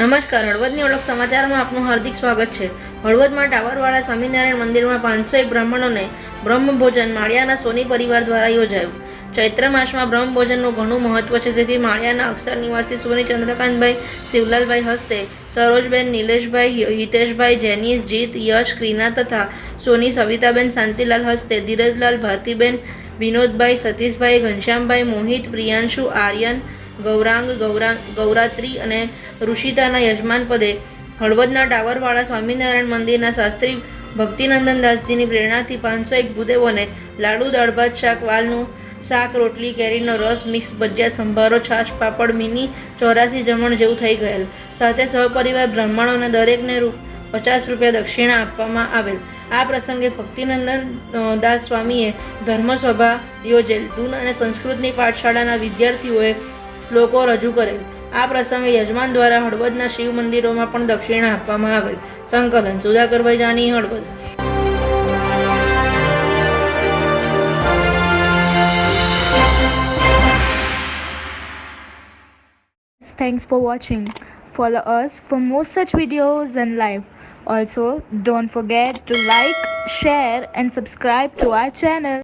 નમસ્કાર, હળવદની ઓળખ સમાચારમાં આપનું હાર્દિક સ્વાગત છે. હળવદમાં ટાવરવાળા સ્વામિનારાયણ મંદિરમાં પાંચસો એક બ્રાહ્મણોને બ્રહ્મભોજન માળિયાના સોની પરિવાર દ્વારા યોજાયું. ચૈત્ર માસમાં બ્રહ્મભોજનનું ઘણું મહત્વ છે, જેથી માળિયાના અક્ષર નિવાસી સોની ચંદ્રકાંતભાઈ, શિવલાલભાઈ હસ્તે, સરોજબેન, નિલેશભાઈ હિતેશભાઈ જેનીસ જીત, યશ, ક્રીના તથા સોની, સવિતાબેન, શાંતિલાલ હસ્તે, ધીરજલાલ ભારતીબેન, વિનોદભાઈ, સતીશભાઈ, ઘનશ્યામભાઈ, મોહિત, પ્રિયાંશુ, આર્યન ગૌરાંગ ગૌરાંગ, ગૌરાત્રી અને ઋષિતાના યજમાન પદે હળવદના ટાવરવાળા સ્વામિનારાયણ મંદિરના શાસ્ત્રી ભક્તિનંદન દાસજીની પ્રેરણાથી પાંચસો એક ભૂદેવોને લાડુ, દાળ, ભાત, શાક, વાલનું શાક, રોટલી, કેરીનો રસ મિક્સ ભજીયા, સંભારો, છાશ, પાપડ, મિની, ચોરાસી જમણ જેવું થઈ ગયેલ. સાથે સહપરિવાર બ્રાહ્મણોને દરેકને રૂપ પચાસ રૂપિયા દક્ષિણા આપવામાં આવેલ. આ પ્રસંગે ભક્તિનંદન દાસ સ્વામીએ ધર્મસભા યોજેલ. દૂન અને સંસ્કૃતની પાઠશાળાના વિદ્યાર્થીઓએ શ્લોકો રજૂ કરેલ આ પ્રસંગે યજમાન દ્વારા હળવદના શિવ મંદિરોમાં પણ દક્ષિણા આપવામાં આવેલ સંકલન Sudhakarbhai Jani Halvad Thanks for watching. Follow us for more such videos and live. Also, don't forget to like, share, and subscribe to our channel.